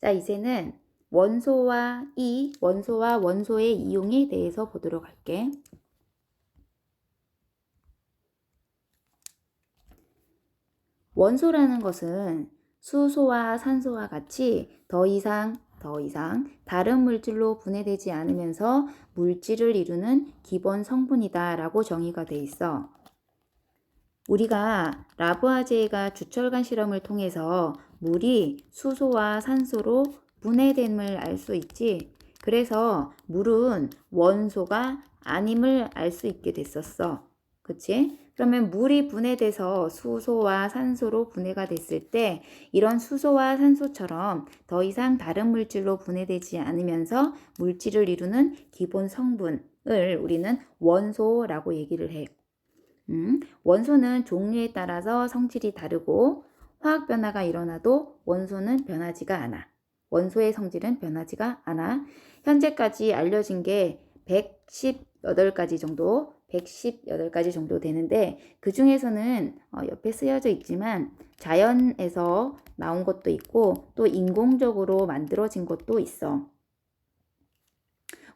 자, 이제는 원소와 이 원소와 원소의 이용에 대해서 보도록 할게. 원소라는 것은 수소와 산소와 같이 더 이상 더 이상 다른 물질로 분해되지 않으면서 물질을 이루는 기본 성분이다라고 정의가 돼 있어. 우리가 라부아제가 주철관 실험을 통해서 물이 수소와 산소로 분해됨을 알 수 있지. 그래서 물은 원소가 아님을 알 수 있게 됐었어. 그치? 그러면 물이 분해돼서 수소와 산소로 분해가 됐을 때 이런 수소와 산소처럼 더 이상 다른 물질로 분해되지 않으면서 물질을 이루는 기본 성분을 우리는 원소라고 얘기를 해. 음, 원소는 종류에 따라서 성질이 다르고 화학 변화가 일어나도 원소는 변하지가 않아. 원소의 성질은 변하지가 않아. 현재까지 알려진 게 118가지 정도, 118가지 정도 되는데 그 중에서는 어, 옆에 쓰여져 있지만 자연에서 나온 것도 있고 또 인공적으로 만들어진 것도 있어.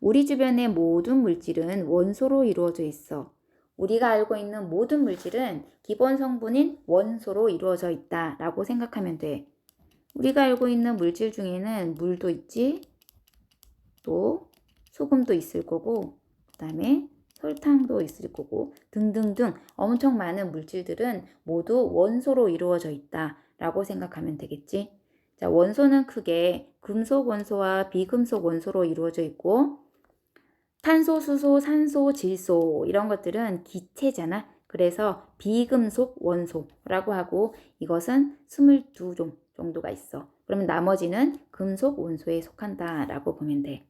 우리 주변의 모든 물질은 원소로 이루어져 있어. 우리가 알고 있는 모든 물질은 기본 성분인 원소로 이루어져 있다 라고 생각하면 돼. 우리가 알고 있는 물질 중에는 물도 있지, 또 소금도 있을 거고, 그 다음에 설탕도 있을 거고, 등등등 엄청 많은 물질들은 모두 원소로 이루어져 있다 라고 생각하면 되겠지. 자, 원소는 크게 금속 원소와 비금속 원소로 이루어져 있고, 탄소, 수소, 산소, 질소 이런 것들은 기체잖아. 그래서 비금속 원소라고 하고 이것은 22종 정도가 있어. 그러면 나머지는 금속 원소에 속한다라고 보면 돼.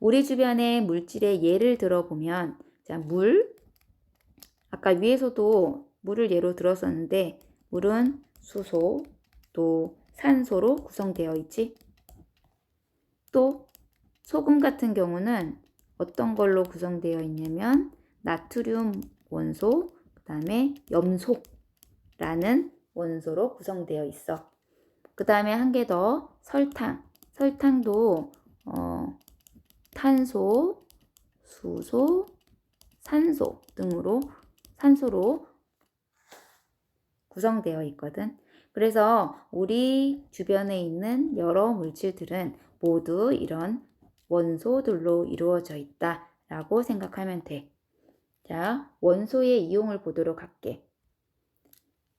우리 주변의 물질의 예를 들어보면 자, 물 아까 위에서도 물을 예로 들었었는데 물은 수소 또 산소로 구성되어 있지. 또 소금 같은 경우는 어떤 걸로 구성되어 있냐면 나트륨 원소, 그 다음에 염소라는 원소로 구성되어 있어. 그 다음에 한 개 더 설탕. 설탕도 어, 탄소, 수소, 산소 등으로 산소로 구성되어 있거든. 그래서 우리 주변에 있는 여러 물질들은 모두 이런 원소들로 이루어져 있다 라고 생각하면 돼. 자, 원소의 이용을 보도록 할게.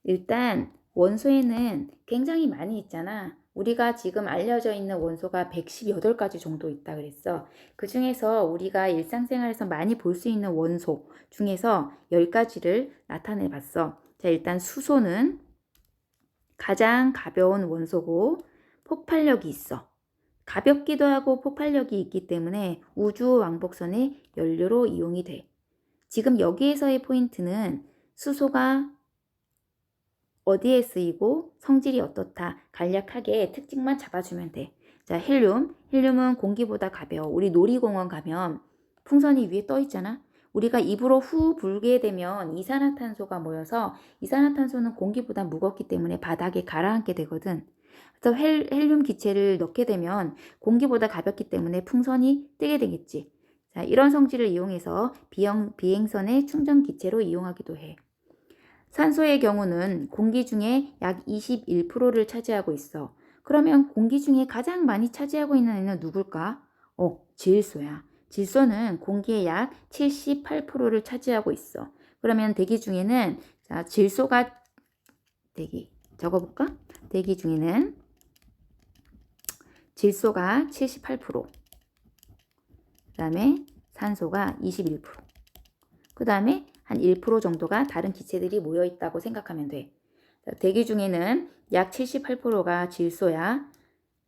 일단 원소에는 굉장히 많이 있잖아. 우리가 지금 알려져 있는 원소가 118가지 정도 있다 그랬어. 그 중에서 우리가 일상생활에서 많이 볼 수 있는 원소 중에서 10가지를 나타내 봤어. 자, 일단 수소는 가장 가벼운 원소고 폭발력이 있어. 가볍기도 하고 폭발력이 있기 때문에 우주 왕복선의 연료로 이용이 돼. 지금 여기에서의 포인트는 수소가 어디에 쓰이고 성질이 어떻다 간략하게 특징만 잡아주면 돼. 자, 헬륨. 헬륨은 공기보다 가벼워. 우리 놀이공원 가면 풍선이 위에 떠 있잖아. 우리가 입으로 후 불게 되면 이산화탄소가 모여서 이산화탄소는 공기보다 무겁기 때문에 바닥에 가라앉게 되거든. 그래서 헬, 헬륨 기체를 넣게 되면 공기보다 가볍기 때문에 풍선이 뜨게 되겠지. 자, 이런 성질을 이용해서 비행, 비행선의 충전 기체로 이용하기도 해. 산소의 경우는 공기 중에 약 21%를 차지하고 있어. 그러면 공기 중에 가장 많이 차지하고 있는 애는 누굴까? 어, 질소야. 질소는 공기의 약 78%를 차지하고 있어. 그러면 대기 중에는 자, 질소가 대기 적어볼까? 대기 중에는 질소가 78%, 그 다음에 산소가 21%, 그 다음에 한 1% 정도가 다른 기체들이 모여 있다고 생각하면 돼. 대기 중에는 약 78%가 질소야.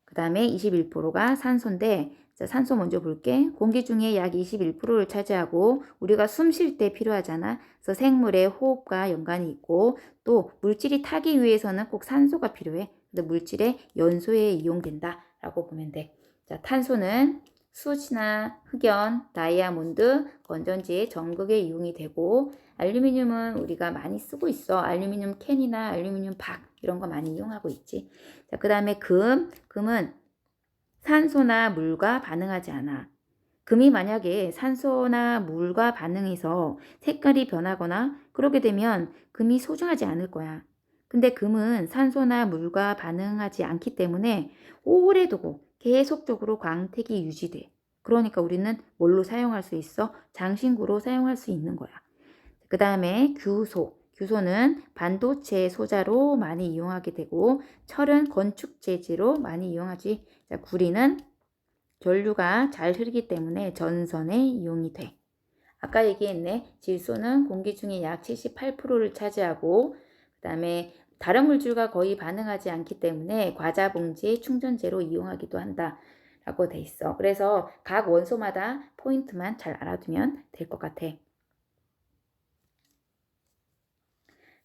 그 다음에 21%가 산소인데, 자, 산소 먼저 볼게. 공기 중에 약 21%를 차지하고 우리가 숨 쉴 때 필요하잖아. 그래서 생물의 호흡과 연관이 있고 또 물질이 타기 위해서는 꼭 산소가 필요해. 근데 물질의 연소에 이용된다. 라고 보면 돼. 자, 탄소는 수지나 흑연, 다이아몬드, 건전지의 전극에 이용이 되고 알루미늄은 우리가 많이 쓰고 있어. 알루미늄 캔이나 알루미늄 박 이런 거 많이 이용하고 있지. 자, 그 다음에 금, 금은 산소나 물과 반응하지 않아. 금이 만약에 산소나 물과 반응해서 색깔이 변하거나 그러게 되면 금이 소중하지 않을 거야. 근데 금은 산소나 물과 반응하지 않기 때문에 오래 두고 계속적으로 광택이 유지돼. 그러니까 우리는 뭘로 사용할 수 있어? 장신구로 사용할 수 있는 거야. 그 다음에 규소. 규소는 반도체 소자로 많이 이용하게 되고 철은 건축 재지로 많이 이용하지. 자, 구리는 전류가 잘 흐르기 때문에 전선에 이용이 돼. 아까 얘기했네. 질소는 공기 중에 약 78%를 차지하고 그다음에 다른 물질과 거의 반응하지 않기 때문에 과자 봉지의 충전재로 이용하기도 한다. 라고 돼 있어. 그래서 각 원소마다 포인트만 잘 알아두면 될 것 같아.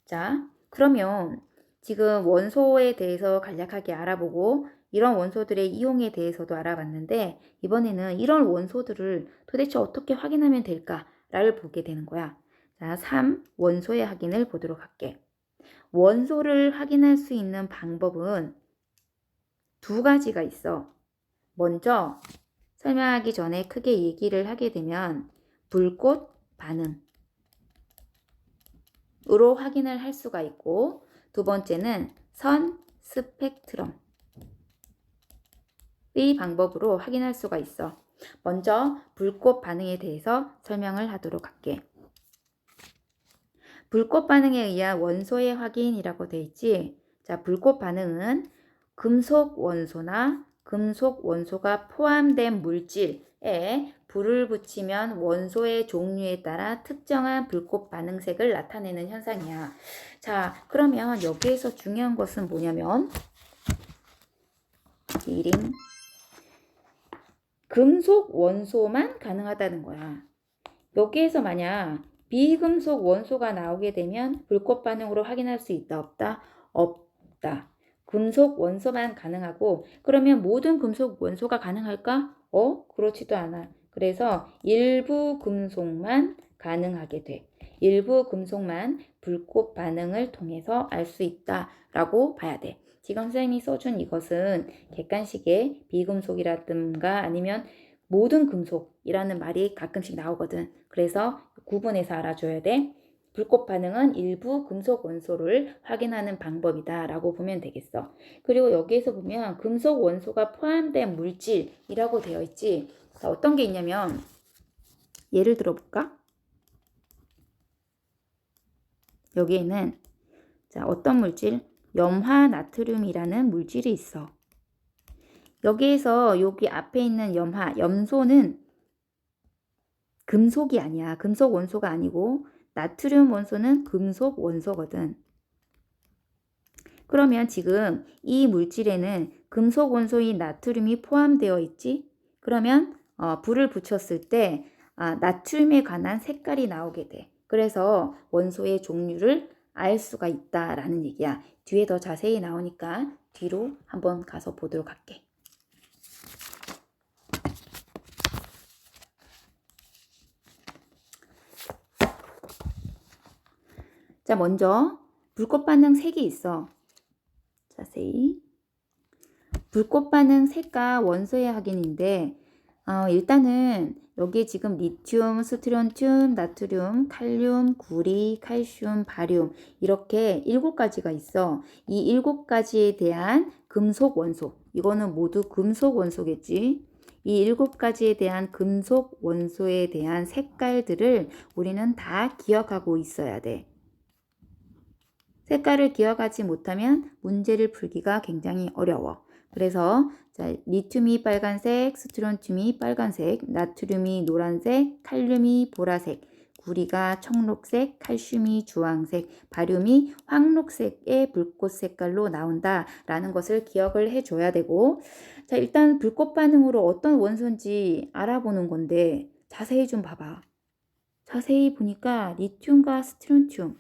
자, 그러면 지금 원소에 대해서 간략하게 알아보고 이런 원소들의 이용에 대해서도 알아봤는데 이번에는 이런 원소들을 도대체 어떻게 확인하면 될까를 보게 되는 거야. 자, 3. 원소의 확인을 보도록 할게. 원소를 확인할 수 있는 방법은 두 가지가 있어. 먼저 설명하기 전에 크게 얘기를 하게 되면 불꽃 반응 으로 확인을 할 수가 있고 두 번째는 선 스펙트럼 의 방법으로 확인할 수가 있어. 먼저 불꽃 반응에 대해서 설명을 하도록 할게. 불꽃 반응에 의한 원소의 확인이라고 돼 있지. 자, 불꽃 반응은 금속 원소나 금속 원소가 포함된 물질에 불을 붙이면 원소의 종류에 따라 특정한 불꽃 반응색을 나타내는 현상이야. 자, 그러면 여기에서 중요한 것은 뭐냐면 리딩 금속 원소만 가능하다는 거야. 여기에서 만약 비금속 원소가 나오게 되면 불꽃 반응으로 확인할 수 있다 없다? 없다. 금속 원소만 가능하고 그러면 모든 금속 원소가 가능할까? 어? 그렇지도 않아. 그래서 일부 금속만 가능하게 돼. 일부 금속만 불꽃 반응을 통해서 알 수 있다라고 봐야 돼. 지금 선생님이 써준 이것은 객관식의 비금속이라든가 아니면 모든 금속이라는 말이 가끔씩 나오거든. 그래서 구분해서 알아줘야 돼. 불꽃 반응은 일부 금속 원소를 확인하는 방법이다 라고 보면 되겠어. 그리고 여기에서 보면 금속 원소가 포함된 물질이라고 되어 있지. 자, 어떤 게 있냐면 예를 들어 볼까? 여기에는 자, 어떤 물질? 염화 나트륨이라는 물질이 있어. 여기에서 여기 앞에 있는 염화, 염소는 금속이 아니야. 금속 원소가 아니고 나트륨 원소는 금속 원소거든. 그러면 지금 이 물질에는 금속 원소인 나트륨이 포함되어 있지? 그러면 어, 불을 붙였을 때 아, 나트륨에 관한 색깔이 나오게 돼. 그래서 원소의 종류를 알 수가 있다라는 얘기야. 뒤에 더 자세히 나오니까 뒤로 한번 가서 보도록 할게. 자, 먼저 불꽃 반응 색이 있어. 자세히. 불꽃 반응 색과 원소의 확인인데 어, 일단은 여기 지금 리튬, 스트론튬, 나트륨, 칼륨, 구리, 칼슘, 바륨 이렇게 일곱 가지가 있어. 이 일곱 가지에 대한 금속 원소. 이거는 모두 금속 원소겠지. 이 일곱 가지에 대한 금속 원소에 대한 색깔들을 우리는 다 기억하고 있어야 돼. 색깔을 기억하지 못하면 문제를 풀기가 굉장히 어려워. 그래서 자, 리튬이 빨간색, 스트론튬이 빨간색, 나트륨이 노란색, 칼륨이 보라색, 구리가 청록색, 칼슘이 주황색, 바륨이 황록색의 불꽃 색깔로 나온다 라는 것을 기억을 해줘야 되고 자 일단 불꽃 반응으로 어떤 원소인지 알아보는 건데 자세히 좀 봐봐. 자세히 보니까 리튬과 스트론튬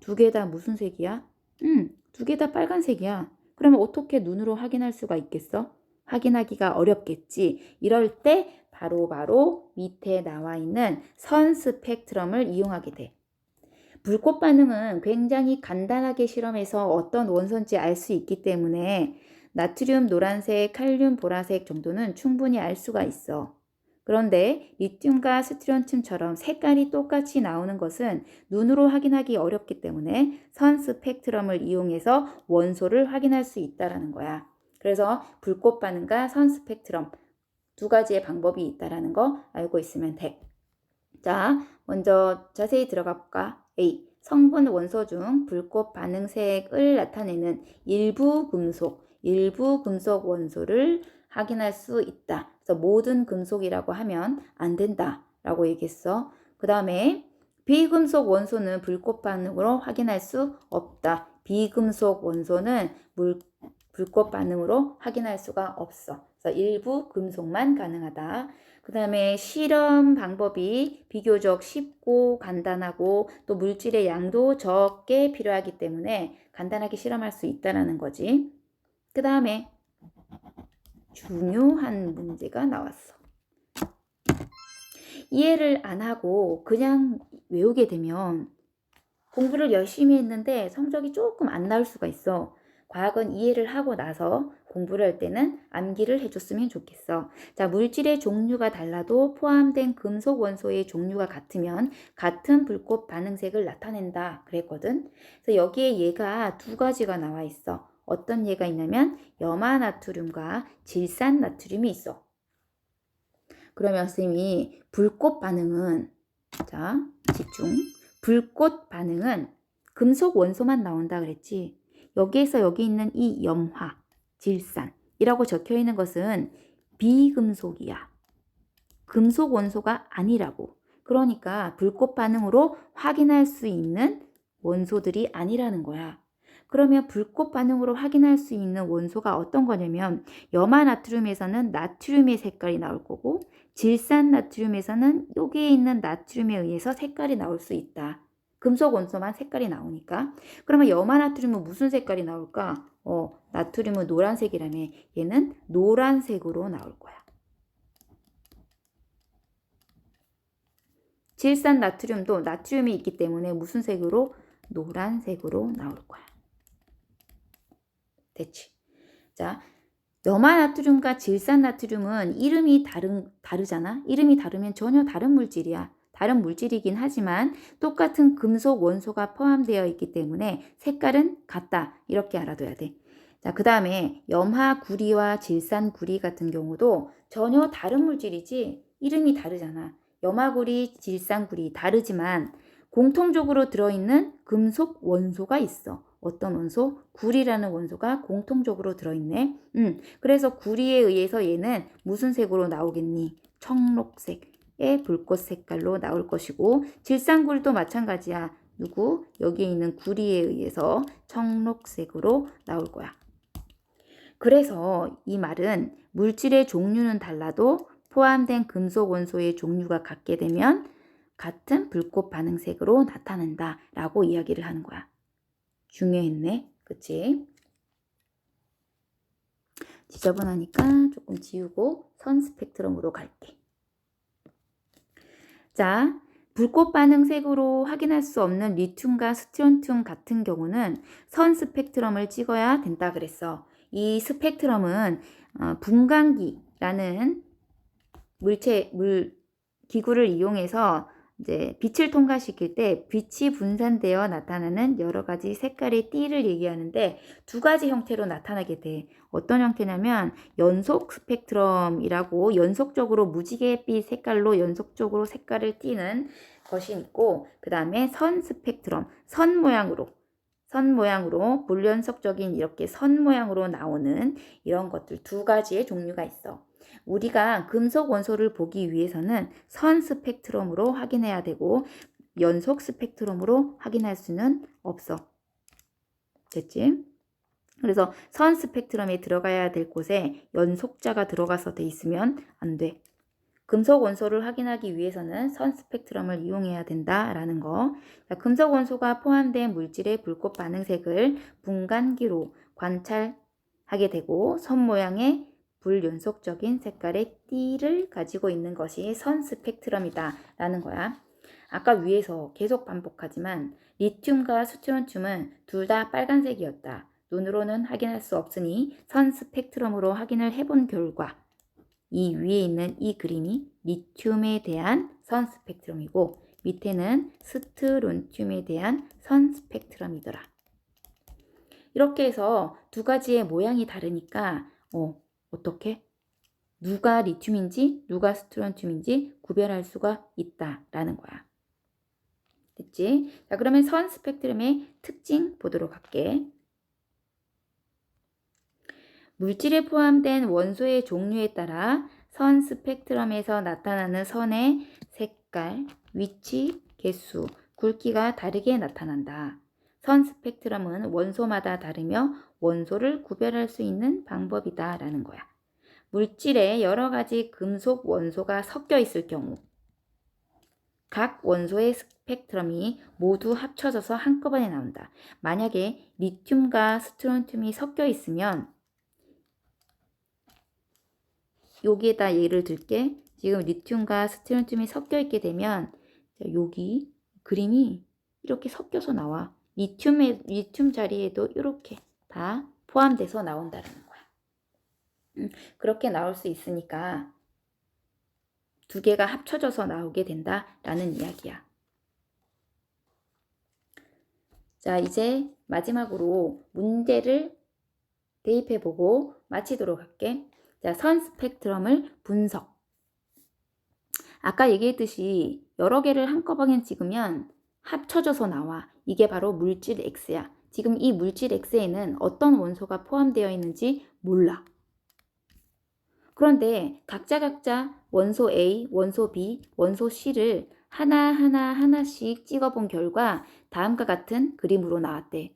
두 개 다 무슨 색이야? 음, 두 개 다 빨간색이야. 그러면 어떻게 눈으로 확인할 수가 있겠어? 확인하기가 어렵겠지. 이럴 때 바로바로 바로 밑에 나와 있는 선 스펙트럼을 이용하게 돼. 불꽃 반응은 굉장히 간단하게 실험해서 어떤 원소인지 알 수 있기 때문에 나트륨 노란색, 칼륨 보라색 정도는 충분히 알 수가 있어. 그런데 리튬과 스트론튬처럼 색깔이 똑같이 나오는 것은 눈으로 확인하기 어렵기 때문에 선 스펙트럼을 이용해서 원소를 확인할 수 있다라는 거야. 그래서 불꽃 반응과 선 스펙트럼 두 가지의 방법이 있다라는 거 알고 있으면 돼. 자, 먼저 자세히 들어가 볼까? A. 성분 원소 중 불꽃 반응색을 나타내는 일부 금속, 일부 금속 원소를 확인할 수 있다. 그래서 모든 금속이라고 하면 안 된다 라고 얘기했어. 그 다음에 비금속 원소는 불꽃 반응으로 확인할 수 없다. 비금속 원소는 물, 불꽃 반응으로 확인할 수가 없어. 그래서 일부 금속만 가능하다. 그 다음에 실험 방법이 비교적 쉽고 간단하고 또 물질의 양도 적게 필요하기 때문에 간단하게 실험할 수 있다는 거지. 그 다음에 중요한 문제가 나왔어. 이해를 안 하고 그냥 외우게 되면 공부를 열심히 했는데 성적이 조금 안 나올 수가 있어. 과학은 이해를 하고 나서 공부를 할 때는 암기를 해줬으면 좋겠어. 자, 물질의 종류가 달라도 포함된 금속 원소의 종류가 같으면 같은 불꽃 반응색을 나타낸다. 그랬거든. 그래서 여기에 얘가 두 가지가 나와 있어. 어떤 예가 있냐면 염화나트륨과 질산나트륨이 있어. 그러면 선생님이 불꽃 반응은 자 집중 불꽃 반응은 금속 원소만 나온다 그랬지. 여기에서 여기 있는 이 염화, 질산이라고 적혀 있는 것은 비금속이야. 금속 원소가 아니라고. 그러니까 불꽃 반응으로 확인할 수 있는 원소들이 아니라는 거야. 그러면 불꽃 반응으로 확인할 수 있는 원소가 어떤 거냐면 염화 나트륨에서는 나트륨의 색깔이 나올 거고 질산 나트륨에서는 여기에 있는 나트륨에 의해서 색깔이 나올 수 있다. 금속 원소만 색깔이 나오니까. 그러면 염화 나트륨은 무슨 색깔이 나올까? 어, 나트륨은 노란색이라며 얘는 노란색으로 나올 거야. 질산 나트륨도 나트륨이 있기 때문에 무슨 색으로? 노란색으로 나올 거야. 됐지? 자, 염화나트륨과 질산나트륨은 이름이 다른, 다르잖아? 이름이 다르면 전혀 다른 물질이야. 다른 물질이긴 하지만 똑같은 금속 원소가 포함되어 있기 때문에 색깔은 같다. 이렇게 알아둬야 돼. 자, 그 다음에 염화구리와 질산구리 같은 경우도 전혀 다른 물질이지 이름이 다르잖아. 염화구리, 질산구리 다르지만 공통적으로 들어있는 금속 원소가 있어. 어떤 원소? 구리라는 원소가 공통적으로 들어있네. 음, 그래서 구리에 의해서 얘는 무슨 색으로 나오겠니? 청록색의 불꽃 색깔로 나올 것이고 질산구리도 마찬가지야. 누구? 여기에 있는 구리에 의해서 청록색으로 나올 거야. 그래서 이 말은 물질의 종류는 달라도 포함된 금속 원소의 종류가 같게 되면 같은 불꽃 반응색으로 나타난다 라고 이야기를 하는 거야. 중요했네. 그치? 지저분하니까 조금 지우고 선 스펙트럼으로 갈게. 자, 불꽃 반응색으로 확인할 수 없는 리튬과 스트론튬 같은 경우는 선 스펙트럼을 찍어야 된다 그랬어. 이 스펙트럼은 어, 분광기라는 물체 물 기구를 이용해서 이제 빛을 통과시킬 때 빛이 분산되어 나타나는 여러 가지 색깔의 띠를 얘기하는데 두 가지 형태로 나타나게 돼. 어떤 형태냐면 연속 스펙트럼이라고 연속적으로 무지개빛 색깔로 연속적으로 색깔을 띠는 것이 있고 그 다음에 선 스펙트럼, 선 모양으로 선 모양으로 불연속적인 이렇게 선 모양으로 나오는 이런 것들 두 가지의 종류가 있어. 우리가 금속 원소를 보기 위해서는 선 스펙트럼으로 확인해야 되고 연속 스펙트럼으로 확인할 수는 없어. 됐지? 그래서 선 스펙트럼에 들어가야 될 곳에 연속자가 들어가서 돼 있으면 안 돼. 금속 원소를 확인하기 위해서는 선 스펙트럼을 이용해야 된다라는 거. 자, 금속 원소가 포함된 물질의 불꽃 반응색을 분간기로 관찰하게 되고 선 모양의 불연속적인 색깔의 띠를 가지고 있는 것이 선 스펙트럼이다 라는 거야. 아까 위에서 계속 반복하지만 리튬과 스트론튬은 둘 다 빨간색이었다. 눈으로는 확인할 수 없으니 선 스펙트럼으로 확인을 해본 결과 이 위에 있는 이 그림이 리튬에 대한 선 스펙트럼이고 밑에는 스트론튬에 대한 선 스펙트럼이더라. 이렇게 해서 두 가지의 모양이 다르니까 어, 어떻게 누가 리튬인지 누가 스트론튬인지 구별할 수가 있다라는 거야. 됐지? 자, 그러면 선 스펙트럼의 특징 보도록 할게. 물질에 포함된 원소의 종류에 따라 선 스펙트럼에서 나타나는 선의 색깔, 위치, 개수, 굵기가 다르게 나타난다. 선 스펙트럼은 원소마다 다르며 원소를 구별할 수 있는 방법이다 라는 거야. 물질에 여러 가지 금속 원소가 섞여 있을 경우 각 원소의 스펙트럼이 모두 합쳐져서 한꺼번에 나온다. 만약에 리튬과 스트론튬이 섞여 있으면 여기에다 예를 들게 지금 리튬과 스트론튬이 섞여 있게 되면 여기 그림이 이렇게 섞여서 나와. 리튬의 리튬 자리에도 이렇게 다 포함돼서 나온다는 거야. 음, 그렇게 나올 수 있으니까 두 개가 합쳐져서 나오게 된다라는 이야기야. 자, 이제 마지막으로 문제를 대입해 보고 마치도록 할게. 자, 선 스펙트럼을 분석. 아까 얘기했듯이 여러 개를 한꺼번에 찍으면 합쳐져서 나와. 이게 바로 물질 X야. 지금 이 물질 X에는 어떤 원소가 포함되어 있는지 몰라. 그런데 각자 각자 원소 A, 원소 B, 원소 C를 하나하나 하나씩 찍어본 결과 다음과 같은 그림으로 나왔대.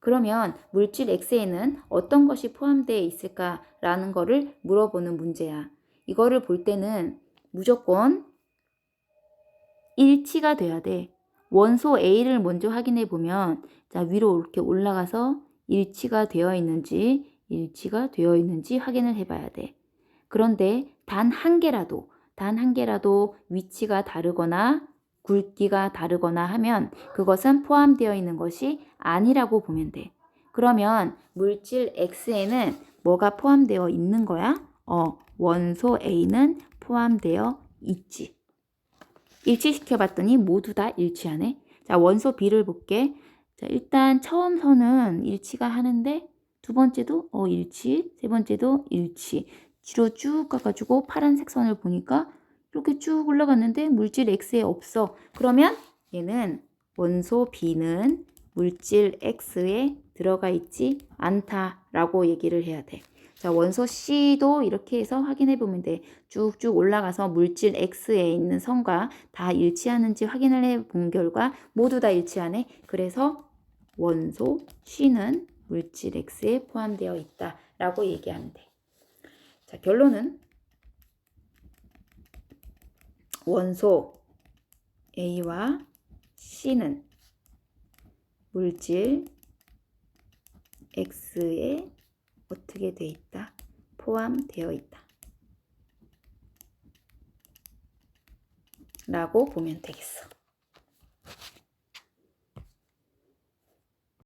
그러면 물질 X에는 어떤 것이 포함되어 있을까라는 거를 물어보는 문제야. 이거를 볼 때는 무조건 일치가 돼야 돼. 원소 A를 먼저 확인해 보면 자, 위로 이렇게 올라가서 일치가 되어 있는지 일치가 되어 있는지 확인을 해 봐야 돼. 그런데 단 한 개라도 단 한 개라도 위치가 다르거나 굵기가 다르거나 하면 그것은 포함되어 있는 것이 아니라고 보면 돼. 그러면 물질 X에는 뭐가 포함되어 있는 거야? 어, 원소 A는 포함되어 있지. 일치시켜 봤더니 모두 다 일치하네. 자, 원소 B를 볼게. 자, 일단 처음 선은 일치가 하는데 두 번째도 어 일치, 세 번째도 일치. 뒤로 쭉 가가지고 파란색 선을 보니까 이렇게 쭉 올라갔는데 물질 X에 없어. 그러면 얘는 원소 B는 물질 X에 들어가 있지 않다라고 얘기를 해야 돼. 자, 원소 C도 이렇게 해서 확인해 보면 돼. 쭉쭉 올라가서 물질 X에 있는 선과 다 일치하는지 확인을 해 본 결과 모두 다 일치하네. 그래서 원소 C는 물질 X에 포함되어 있다 라고 얘기하면 돼. 자, 결론은 원소 A와 C는 물질 X에 어떻게 돼 있다? 포함되어 있다. 라고 보면 되겠어.